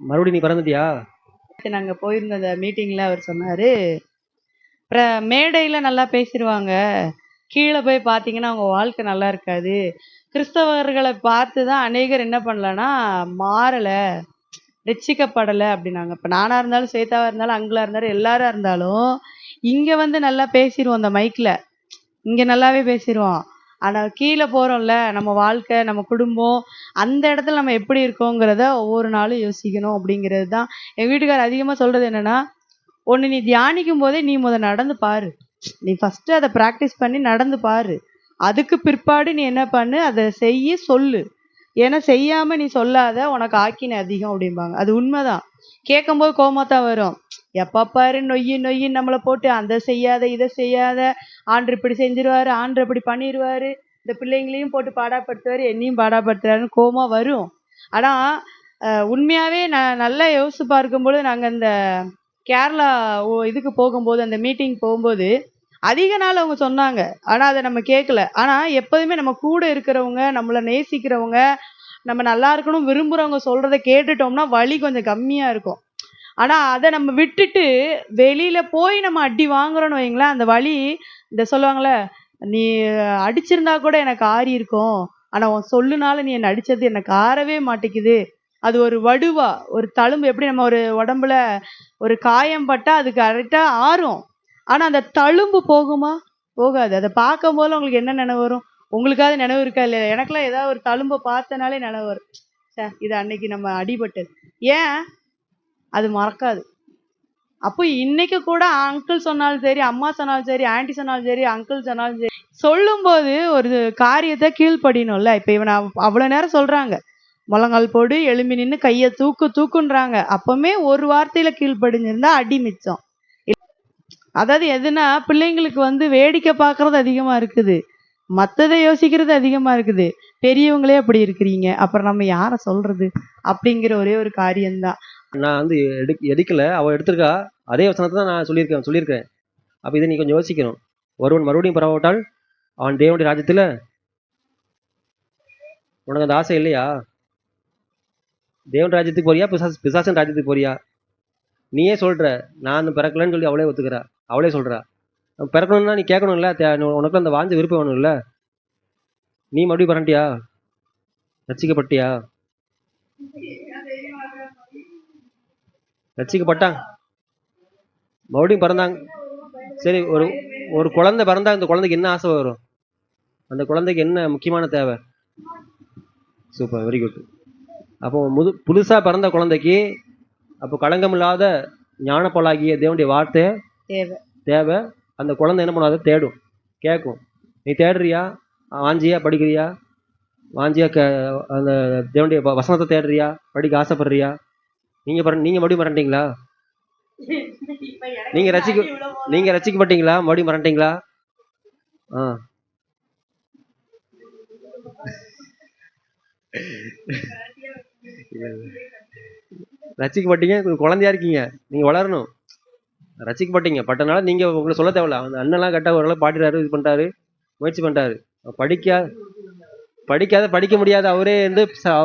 மறுபடியும் நீ பிறந்துட்டியா? நாங்க போயிருந்த அந்த மீட்டிங்ல அவர் சொன்னாரு. அப்புறம் மேடையில நல்லா பேசிடுவாங்க கீழே போய் பார்த்தீங்கன்னா அவங்க வாழ்க்கை நல்லா இருக்காது. கிறிஸ்தவர்களை பார்த்து தான் அநேகர் என்ன பண்ணலன்னா மாறலை ரட்சிக்கப்படலை அப்படின்னாங்க. இப்போ நானாக இருந்தாலும் சேத்தாவாக இருந்தாலும் அங்கிளாக இருந்தாலும் எல்லாரா இருந்தாலும் இங்கே வந்து நல்லா பேசிடுவோம் அந்த மைக்கில் இங்கே நல்லாவே பேசிடுவோம் ஆனால் கீழே போகிறோம்ல நம்ம வாழ்க்கை நம்ம குடும்பம் அந்த இடத்துல நம்ம எப்படி இருக்கோங்கிறத ஒவ்வொரு நாளும் யோசிக்கணும் அப்படிங்கிறது தான் எங்கள் வீட்டுக்காரர் அதிகமாக சொல்கிறது என்னென்னா ஒன்று நீ தியானிக்கும் போதே நீ முத நடந்து பாரு. நீ ஃபஸ்ட்டு அதை ப்ராக்டிஸ் பண்ணி நடந்து பாரு. அதுக்கு பிற்பாடு நீ என்ன பண்ணு அதை செய்ய சொல்லு. ஏன்னா செய்யாமல் நீ சொல்லாத உனக்கு ஆக்கின அதிகம் அப்படிம்பாங்க. அது உண்மைதான். கேட்கும்போது கோமா தான் வரும். எப்போ பாரு நொய்யி நொய்யி நம்மளை போட்டு அந்த செய்யாத இதை செய்யாத ஆண்டு இப்படி செஞ்சிருவாரு ஆண்டு இப்படி பண்ணிடுவாரு இந்த பிள்ளைங்களையும் போட்டு பாடாப்படுத்துவார் என்னையும் பாடாப்படுத்துறாருன்னு கோமா வரும். ஆனால் உண்மையாகவே நான் நல்லா யோசிச்சு பார்க்கும்போது நாங்கள் இந்த கேரளா ஓ- இதுக்கு போகும்போது அந்த மீட்டிங் போகும்போது அதிக நாள் அவங்க சொன்னாங்க. ஆனால் அதை நம்ம கேட்கல ஆனால் எப்போதுமே நம்ம கூட இருக்கிறவங்க நம்மளை நேசிக்கிறவங்க நம்ம நல்லா இருக்கணும் விரும்புகிறவங்க சொல்கிறத கேட்டுட்டோம்னா வலி கொஞ்சம் கம்மியாக இருக்கும். ஆனால் அதை நம்ம விட்டுட்டு வெளியில் போய் நம்ம அடி வாங்குறோம்னு வைங்களேன் அந்த வழி இந்த சொல்லுவாங்களே நீ அடிச்சிருந்தா கூட எனக்கு ஆறி இருக்கும். ஆனால் உன் சொல்லுனால நீ என்னை அடித்தது எனக்கு ஆறவே மாட்டேங்குது. அது ஒரு வடுவா ஒரு தழும்பு எப்படி நம்ம ஒரு உடம்புல ஒரு காயம் பட்டா அது கரெக்டாக ஆறும். ஆனால் அந்த தழும்பு போகுமா? போகாது. அதை பார்க்கும் போது உங்களுக்கு என்ன நினைவு வரும்? உங்களுக்காவது நினைவு இருக்கா இல்லையா? எனக்கெல்லாம் ஏதாவது ஒரு தழும்பை பார்த்தனாலே நினைவு வரும். சே இது அன்னைக்கு நம்ம அடிபட்டது. ஏன்? அது மறக்காது. அப்போ இன்னைக்கு கூட அங்கிள் சொன்னாலும் சரி அம்மா சொன்னாலும் சரி ஆண்டி சொன்னாலும் சரி அங்கிள் சொன்னாலும் சரி சொல்லும்போது ஒரு காரியத்தை கீழ்ப்படியணும்ல. இப்போ இவனை அவ்வளோ அவ்வளவு நேரம் சொல்றாங்க. முழங்கால் போடு எழும்பி நின்று கையை தூக்கு தூக்குன்றாங்க. அப்பவுமே ஒரு வார்த்தையில கீழ்ப்படிஞ்சிருந்தா அடி மிச்சம். அதாவது எதுனா பிள்ளைங்களுக்கு வந்து வேடிக்கை பார்க்கறது அதிகமா இருக்குது. மத்ததை யோசிக்கிறது அதிகமா இருக்குது. பெரியவங்களே அப்படி இருக்கிறீங்க. அப்புறம் நம்ம யாரை சொல்றது? அப்படிங்கிற ஒரே ஒரு காரியம்தான். நான் வந்து எடு எடுக்கலை அவள் எடுத்திருக்கா. அதே வசனத்தை தான் நான் சொல்லியிருக்கேன் சொல்லியிருக்கேன். அப்போ இதை நீ கொஞ்சம் யோசிக்கணும். ஒருவன் மறுபடியும் பரவாவிட்டால் அவன் தேவனுடைய ராஜ்யத்தில் உனக்கு அந்த ஆசை இல்லையா? தேவன் ராஜ்யத்துக்கு போறியா? பிசாஸ் பிசாசன் ராஜ்யத்துக்கு போறியா? நீயே சொல்கிற நான் அந்த பிறக்கலன்னு சொல்லி அவளே ஒத்துக்கிறா. அவளே சொல்கிறா பிறக்கணும்னா நீ கேட்கணும்ல? உனக்கு அந்த வாஞ்ச விருப்பம் வேணும்ல? நீ மறுபடியும் பரண்டியா? ரசிக்கப்பட்டியா? ரசிக்கப்பட்டாங்க மறுபடியும் பிறந்தாங்க. சரி ஒரு ஒரு குழந்தை பிறந்தா இந்த குழந்தைக்கு என்ன ஆசை வரும்? அந்த குழந்தைக்கு என்ன முக்கியமான தேவை? சூப்பர் வெரி குட் அப்போ முது புதுசாக பிறந்த குழந்தைக்கு அப்போ களங்கமில்லாத ஞானப்பொலாகிய தேவனுடைய வார்த்தை தேவை. தேவை. அந்த குழந்தை என்ன பண்ணாத தேடும். கேட்கும். நீ தேடுறியா? வாஞ்சியா? படிக்கிறியா? வாஞ்சியா க அந்த தேவனுடைய வசனத்தை தேடுறியா? படிக்க ஆசைப்படுறியா? நீங்கள் பர நீங்கள் மறுபடியும் மறந்துட்டீங்களா? நீங்க ரசிக்க நீங்க ரசிக்கப்பட்டீங்களா? மறுபடியும் மறந்துட்டீங்களா? ஆ. ரசிக்கப்பட்டீங்க குழந்தையா இருக்கீங்க. நீங்க வளரணும். ரசிக்கப்பட்டீங்க. பட்டனால நீங்க உங்களை சொல்ல தேவையில்ல. அந்த அண்ணெல்லாம் கரெக்டாக ஓரளவு பாடுறாரு இது பண்றாரு முயற்சி பண்றாரு படிக்க படிக்காத படிக்க முடியாத அவரே வந்து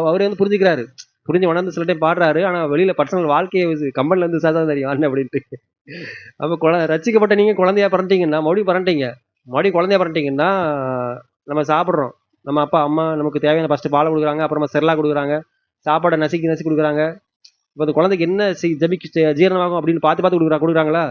அவரே வந்து புரிஞ்சுக்கிறாரு. புரிஞ்சு உணர்ந்து சில டைம் பாடுறாரு. ஆனால் வெளியில் பர்சனல் வாழ்க்கையை கம்பெனில இருந்து சாதா தெரியும். அண்ணன் அப்படின்ட்டு. அப்போ குழ ரசிக்கப்பட்ட நீங்கள் குழந்தையா பிறண்டிங்கன்னா மறுபடியும் பிறண்டிங்க மறுபடியும் குழந்தையா பிறண்டிங்கன்னா நம்ம சாப்பிட்றோம். நம்ம அப்பா அம்மா நமக்கு தேவையான ஃபஸ்ட்டு பாலை கொடுக்குறாங்க அப்புறமா செரலா கொடுக்குறாங்க சாப்பாடை நசுக்கி நசுக்கி கொடுக்குறாங்க. இப்போ அந்த குழந்தைக்கு என்ன செய் ஜபிக்கு ஜீரணமாகும் அப்படின்னு பார்த்து பார்த்து கொடுக்குறா கொடுக்குறாங்களா?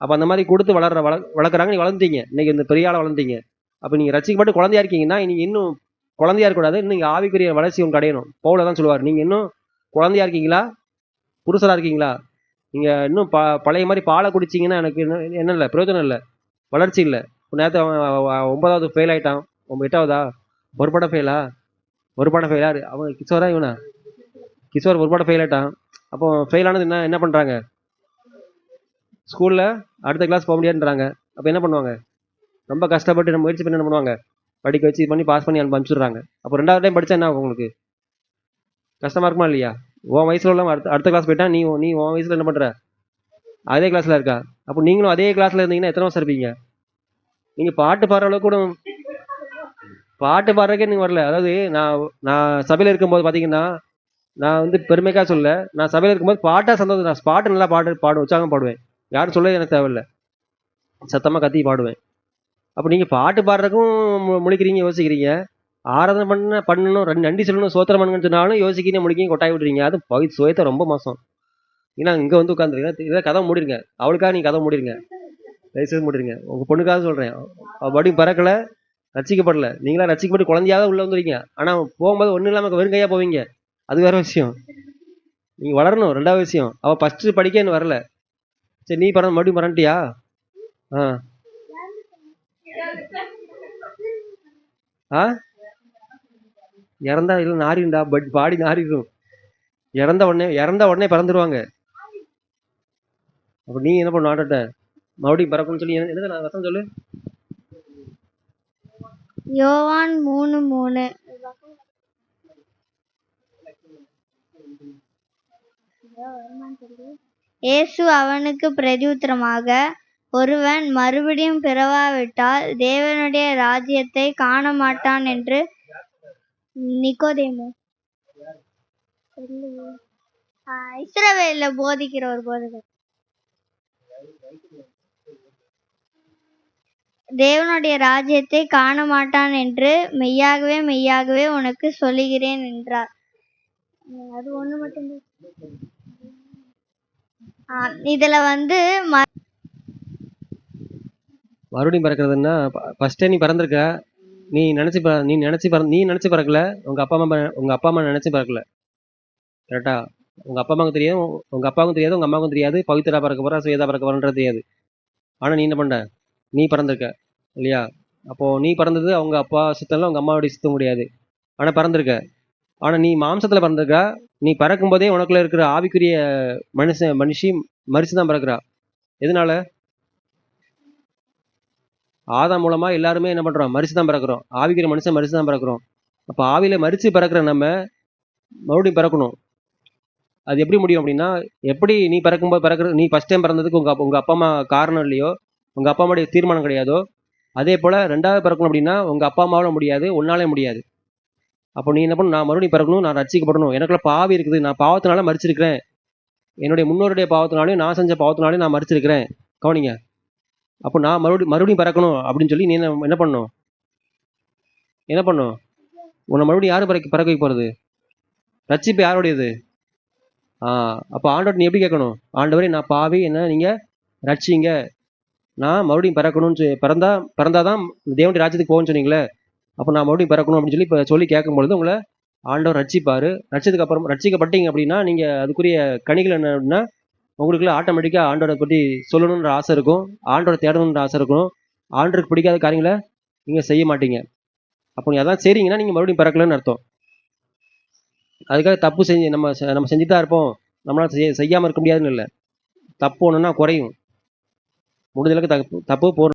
அப்போ அந்த மாதிரி கொடுத்து வளர்ற வள வளர்க்குறாங்க. நீ வளர்ந்தீங்க இன்றைக்கி இந்த பெரிய ஆளை வளர்ந்தீங்க அப்போ நீங்கள் ரசிக்கப்பட்டு குழந்தையா இருக்கீங்கன்னா நீங்கள் இன்னும் குழந்தையா இருக்கக்கூடாது. இன்னும் நீங்கள் ஆவிக்குரிய வளர்ச்சி உங்களுக்கு அடையணும். பவுல தான் சொல்லுவார். நீங்கள் இன்னும் குழந்தையா இருக்கீங்களா? புருஷராக இருக்கீங்களா? நீங்கள் இன்னும் ப பழைய மாதிரி பாலை குடிச்சீங்கன்னா எனக்கு என்ன என்ன இல்லை பிரயோஜனம் இல்லை. வளர்ச்சி இல்லை. நேரத்தை அவன் ஒன்பதாவது ஃபெயில் ஆகிட்டான் உங்கள் எட்டாவதா? ஒரு படம் ஃபெயிலா ஒரு படம் ஃபெயிலா அவன் கிஷோரா இவனா? கிஷோர் ஒரு படம் ஃபெயில் ஆயிட்டான். அப்போ ஃபெயில் ஆனது என்ன என்ன பண்ணுறாங்க ஸ்கூலில் அடுத்த கிளாஸ் போக முடியாதுன்றாங்க. அப்போ என்ன பண்ணுவாங்க? ரொம்ப கஷ்டப்பட்டு நம்ம முயற்சி பண்ணி என்ன பண்ணுவாங்க? படிக்க வச்சு இது பண்ணி பாஸ் பண்ணி அனுப்பி அனுப்பிச்சிடுறாங்க. அப்போ ரெண்டாவது டைம் படிச்சா என்ன ஆகும் உங்களுக்கு? கஷ்டமாக இருக்குமா இல்லையா? உன் வயசுல உள்ளவங்க அடுத்த அடுத்த கிளாஸ் போயிட்டா நீ நீ உன் வயசுல என்ன பண்ற? அதே கிளாஸ்ல இருக்கா? அப்போ நீங்களும் அதே கிளாஸ்ல இருந்தீங்கன்னா எத்தனை வருஷம் இருப்பீங்க? நீங்க பாட்டு பாடுற அளவுக்கு கூட பாட்டு பாடுறக்கே நீங்க வரல. அதாவது நான் நான் சபையில இருக்கும்போது பாத்தீங்கன்னா நான் வந்து பெருமைக்காக சொல்ல நான் சபையில் இருக்கும்போது பாட்டா சந்தோஷம். நான் பாட்டு நல்லா பாடு பாடு உற்சாகம் பாடுவேன். யாரும் சொல்ல எனக்கு தேவையில்ல. சத்தமாக கத்தி பாடுவேன். அப்போ நீங்கள் பாட்டு பாடுறதுக்கும் மு- முழிக்கிறீங்க யோசிக்கிறீங்க. ஆராதனை பண்ண பண்ணணும் ரெண்டு நன்றி சொல்லணும் சோத்திரம் பண்ணுன்னு சொன்னாலும் யோசிக்கணும் முழிக்கிறீங்க கொட்டாய் விடுறீங்க அது பவி சுயத்தை ரொம்ப மோசம். ஏன்னா இங்கே வந்து உட்காந்துருக்கேன் இதை கதை மூடிருங்க. அவளுக்காக நீங்கள் கதை மூடிருங்க. தயவுசெய்து மூடிருங்க. உங்கள் பொண்ணுக்காக சொல்கிறேன் அவள் மறுபடியும் பறக்கலை ரசிக்கப்படலை. நீங்களா ரசிக்கப்பட்டு குழந்தையாக உள்ளே வந்துருக்கீங்க ஆனால் போகும்போது ஒன்றும் இல்லாமல் வெறும் கையாக போவீங்க. அது வேற விஷயம். நீங்கள் வளரணும். ரெண்டாவது விஷயம். அவள் ஃபஸ்ட்டு படிக்க இன்னும் வரல. சரி நீ பறந்து மறுபடியும் மறந்துட்டியா ஆ. ஆ? இறந்தா இல்லை நாரிண்டா பட் பாடி நாரிடும் இறந்த உடனே இறந்த உடனே பறந்துடுவாங்க அப்போ நீ என்ன பண்ண ஆட்டட்ட மறுபடியும் பிறக்கணும்னு சொல்லி என்ன நான் வசனம் சொல்லு. யோவான் மூணு மூணு. இயேசு அவனுக்கு பிரதியுத்தரமாக ஒருவன் மறுபடியும் பிறவாவிட்டால் தேவனுடைய ராஜ்யத்தை காண மாட்டான் என்று நிக்கோதேமு. இஸ்ரவேல போதிக்கிற ஒரு போதகர் தேவனுடைய ராஜ்யத்தை காண மாட்டான் என்று மெய்யாகவே மெய்யாகவே உனக்கு சொல்லுகிறேன் என்றார். அது ஒண்ணு மட்டும்தான் இதுல வந்து மறுபடியும் பறக்கிறதுன்னா ஃபர்ஸ்டே நீ பிறந்திருக்க. நீ நினைச்சு ப- நீ நினைச்சு பிற நீ நினைச்சு பிறக்கல உங்க அப்பா அம்மா உங்கள் உங்க அப்பா அம்மா நினைச்சு பிறக்கல. கரெக்டா உங்க அப்பா அம்மாவுக்கு தெரியாது உங்கள் உங்க அப்பாவுக்கும் தெரியாது உங்க அம்மாவுக்கும் தெரியாது பவித்ரா பறக்க போறா சுவேதா பறக்க போறன்றது தெரியாது. ஆனா நீ என்ன பண்ண நீ பிறந்திருக்க இல்லையா? அப்போ நீ பிறந்தது அவங்க அப்பா சுத்தம்ல உங்க அம்மாவுடைய சுத்தம் முடியாது. ஆனா பிறந்திருக்க. ஆனா நீ மாம்சத்துல பிறந்திருக்க நீ பறக்கும்போதே போதே உனக்குள்ள இருக்கிற ஆவிக்குரிய மனுஷன் மனுஷி மரிச்சு தான் எதனால? ஆதாம் மூலமாக எல்லாருமே என்ன பண்ணுறோம் மறிச்சு தான் பிறக்கிறோம். ஆவிக்கிற மனுஷன் மரிச்சு தான் பிறக்கிறோம். அப்போ ஆவியில் மறித்து பிறக்கிற நம்ம மறுபடியும் பிறக்கணும். அது எப்படி முடியும் அப்படின்னா எப்படி நீ பிறக்கும்போது பிறக்கிற நீ ஃபர்ஸ்ட் டைம் பிறந்ததுக்கு உங்கள் அப்பா அப்பா அம்மா காரணம் இல்லையோ உங்கள் அப்பா அம்மாவுடைய தீர்மானம் கிடையாதோ அதே போல் ரெண்டாவது பிறக்கணும் அப்படின்னா உங்கள் அப்பா அம்மாவால முடியாது உன்னாலே முடியாது. அப்போ நீ என்ன பண்ணணும்? நான் மறுபடியும் பிறக்கணும் நான் ரசிக்கப்படணும் எனக்குள்ள பாவி இருக்குது. நான் பாவத்தினால மறிச்சிருக்கிறேன் என்னுடைய முன்னோருடைய பாவத்தினாலையும் நான் செஞ்ச பாவத்தினாலையும் நான் மறிச்சிருக்கிறேன் கவனிங்க. அப்போ நான் மறுபடியும் மறுபடியும் பறக்கணும் அப்படின்னு சொல்லி நீ என்ன என்ன பண்ணணும்? என்ன பண்ணும் உன்னை மறுபடியும் யார் பறக்க பறக்க வைக்க போகிறது ரட்சிப்பு யாருடையது? ஆ அப்போ ஆண்டவர் நீ எப்படி கேட்கணும்? ஆண்டவரே நான் பாவி என்ன நீங்கள் ரட்சிங்க. நான் மறுபடியும் பிறக்கணும்னு சொல்லி- பிறந்தா பிறந்தாதான் தேவனுடைய ராஜ்யத்துக்கு போகணும்னு சொன்னீங்களே. அப்போ நான் மறுபடியும் பிறக்கணும் அப்படின்னு சொல்லி இப்போ சொல்லி கேட்கும் பொழுது உங்களை ஆண்டவர் ரட்சிப்பார். ரட்சத்துக்கு அப்புறம் ரட்சிக்கப்பட்டீங்க அப்படின்னா நீங்கள் அதுக்குரிய கணிகள் என்ன அப்படின்னா உங்களுக்குள்ள ஆட்டோமேட்டிக்காக ஆண்டோட பற்றி சொல்லணுன்ற ஆசை இருக்கும். ஆண்டோட தேடணுன்ற ஆசை இருக்கும். ஆண்டருக்கு பிடிக்காத காரியங்களை நீங்க செய்ய மாட்டீங்க. அப்போ நீ அதான் சரிங்கன்னா நீங்க மறுபடியும் பிறக்கலன்னு அர்த்தம். அதுக்காக தப்பு செஞ்சு நம்ம செ- நம்ம செஞ்சுட்டு தான் இருப்போம். நம்மளால செய்ய செய்யாம இருக்க முடியாதுன்னு இல்லை. தப்பு ஒன்றுனா குறையும். முடிஞ்சளவுக்கு தப்பு தப்பு போர்